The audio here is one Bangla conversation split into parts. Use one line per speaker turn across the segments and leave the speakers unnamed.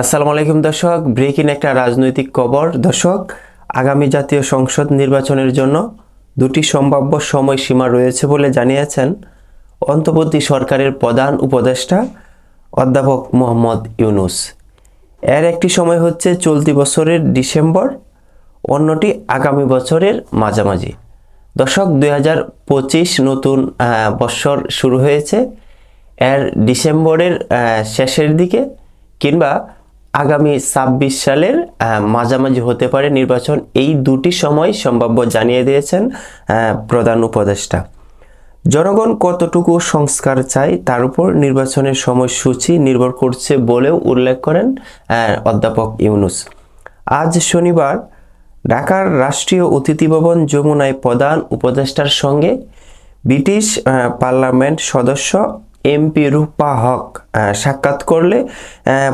আসসালামু আলাইকুম দর্শক, ব্রেকিং একটা রাজনৈতিক খবর। দর্শক, আগামী জাতীয় সংসদ নির্বাচনের জন্য দুটি সম্ভাব্য সময়সীমা রয়েছে বলে জানিয়েছেন অন্তর্বর্তী সরকারের প্রধান উপদেষ্টা অধ্যাপক মোহাম্মদ ইউনুস। এর একটি সময় হচ্ছে চলতি বছরের ডিসেম্বর, অন্যটি আগামী বছরের মাঝামাঝি। দর্শক, দুই নতুন বৎসর শুরু হয়েছে। এর ডিসেম্বরের শেষের দিকে কিংবা আগামী ছাব্বিশ সালের মাঝামাঝি হতে পারে নির্বাচন। এই দুটি সময় সম্ভাব্য জানিয়ে দিয়েছেন প্রধান উপদেষ্টা। জনগণ কতটুকু সংস্কার চায় তার উপর নির্বাচনের সময়সূচি নির্ভর করছে বলেও উল্লেখ করেন অধ্যাপক ইউনুস। আজ শনিবার ঢাকার রাষ্ট্রীয় অতিথি ভবন যমুনায় প্রধান উপদেষ্টার সঙ্গে ব্রিটিশ পার্লামেন্ট সদস্য এমপি রূপা হক সাক্ষাৎ করলে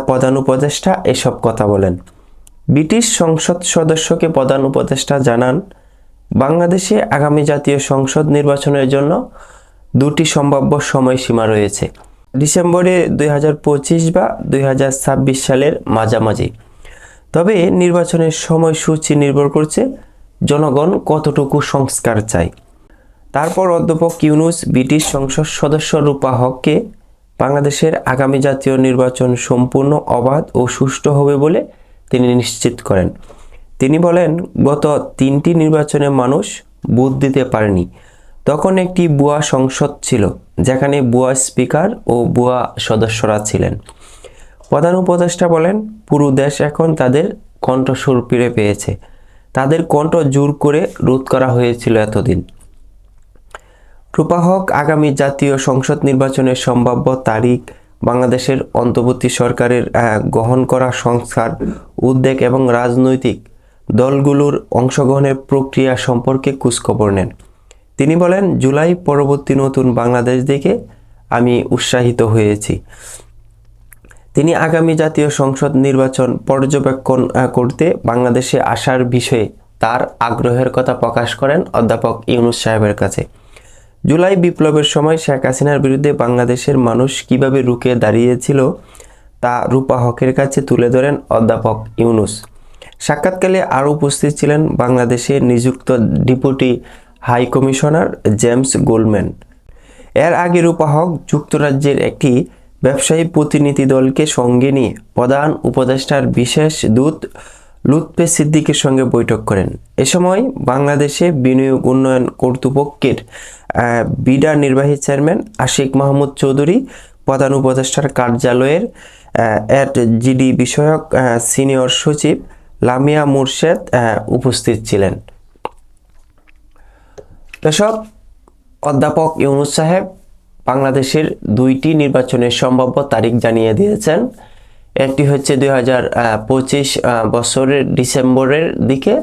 প্রধান উপদেষ্টা এসব কথা বলেন। ব্রিটিশ সংসদ সদস্যকে প্রধান উপদেষ্টা জানান, বাংলাদেশে আগামী জাতীয় সংসদ নির্বাচনের জন্য দুটি সম্ভাব্য সময়সীমা রয়েছে। ডিসেম্বরে দুই হাজার পঁচিশ বা দুই হাজার ছাব্বিশ সালের মাঝামাঝি। তবে নির্বাচনের সময়সূচি নির্ভর করছে জনগণ কতটুকু সংস্কার চায়। তারপর অধ্যাপক ইউনুস ব্রিটিশ সংসদ সদস্য রূপা হককে বাংলাদেশের আগামী জাতীয় নির্বাচন সম্পূর্ণ অবাধ ও সুষ্ঠু হবে বলে তিনি নিশ্চিত করেন। তিনি বলেন, গত তিনটি নির্বাচনে মানুষ ভোট দিতে পারেনি। তখন একটি বুয়া সংসদ ছিল, যেখানে বুয়া স্পিকার ও বুয়া সদস্যরা ছিলেন। প্রধান উপদেষ্টা বলেন, পুরো দেশ এখন তাদের কণ্ঠস্বর ফিরে পেয়েছে। তাদের কণ্ঠ জোর করে রোধ করা হয়েছিল এতদিন। রূপা হক আগামী জাতীয় সংসদ নির্বাচনের সম্ভাব্য তারিখ বাংলাদেশের অন্তর্বর্তী সরকারের গ্রহণ করা সংস্কার উদ্বেগ এবং রাজনৈতিক দলগুলোর অংশগ্রহণের প্রক্রিয়া সম্পর্কে খোঁজখবর নেন। তিনি বলেন, জুলাই পরবর্তী নতুন বাংলাদেশ দেখে আমি উৎসাহিত হয়েছি। তিনি আগামী জাতীয় সংসদ নির্বাচন পর্যবেক্ষণ করতে বাংলাদেশে আসার বিষয়ে তার আগ্রহের কথা প্রকাশ করেন অধ্যাপক ইউনুস সাহেবের কাছে। জুলাই বিপ্লবের সময় শেখ হাসিনার বিরুদ্ধে বাংলাদেশের মানুষ কীভাবে রুখে দাঁড়িয়েছিল তা রূপা হকের কাছে তুলে ধরেন অধ্যাপক ইউনুস। সাক্ষাৎকালে আরও উপস্থিত ছিলেন বাংলাদেশে নিযুক্ত deputy high commissioner James Goldman এর আগে রূপা হক যুক্তরাজ্যের একটি ব্যবসায়ী প্রতিনিধি দলকে সঙ্গে নিয়ে প্রধান উপদেষ্টার বিশেষ দূত লুৎফে সিদ্দিকের সঙ্গে বৈঠক করেন। এ সময় বাংলাদেশে বিনিয়োগ উন্নয়ন কর্তৃপক্ষের বিডা নির্বাহী চেয়ারম্যান আশিক মাহমুদ চৌধুরী, প্রধান উপদেষ্টার কার্যালয়ের অ্যাট জিডি বিষয়ক সিনিয়র সচিব লামিয়া মুর্শেদ উপস্থিত ছিলেন। দর্শক, অধ্যাপক ইউনুস সাহেব বাংলাদেশের দুইটি নির্বাচনের সম্ভাব্য তারিখ জানিয়ে দিয়েছেন। একটি হচ্ছে দুই হাজার পঁচিশ বছরের ডিসেম্বরের দিকে,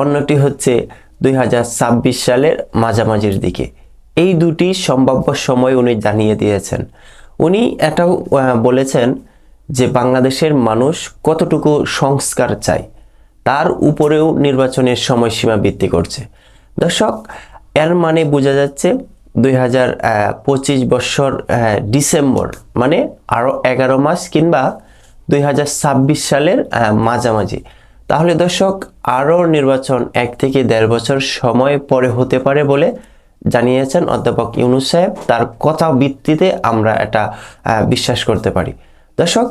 অন্যটি হচ্ছে দুই হাজার ছাব্বিশ সালের মাঝামাঝির দিকে। এই দুটি সম্ভাব্য সময় উনি জানিয়ে দিয়েছেন। উনি এটাও বলেছেন যে বাংলাদেশের মানুষ কতটুকু সংস্কার চায়, তার উপরেও নির্বাচনের সময়সীমা ভিত্তি করছে। দর্শক, এর মানে বোঝা যাচ্ছে দুই হাজার পঁচিশ বছর ডিসেম্বর মানে আরও এগারো মাস কিংবা দুই হাজার ছাব্বিশ সালের মাঝামাঝি। তাহলে দর্শক, আরও নির্বাচন এক থেকে দেড় বছর সময় পরে হতে পারে বলে জানিয়েছেন অধ্যাপক ইউনুস সাহেব। তার কথা ভিত্তিতে আমরা এটা বিশ্বাস করতে পারি। দর্শক,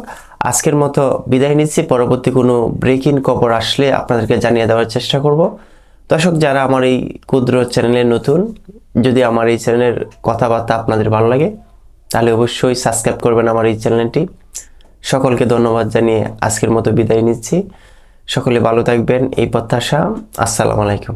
আজকের মতো বিদায় নিচ্ছি। পরবর্তী কোনো ব্রেকিং খবর আসলে আপনাদেরকে জানিয়ে দেওয়ার চেষ্টা করব। দর্শক, যারা আমার এই ক্ষুদ্র চ্যানেলে নতুন, যদি আমার এই চ্যানেলের কথাবার্তা আপনাদের ভালো লাগে, তাহলে অবশ্যই সাবস্ক্রাইব করবেন আমার এই চ্যানেলটি। সকলকে ধন্যবাদ জানিয়ে আজকের মতো বিদায় নিচ্ছি। সকলে ভালো থাকবেন। এই প্রত্যাশা। আসসালামু আলাইকুম।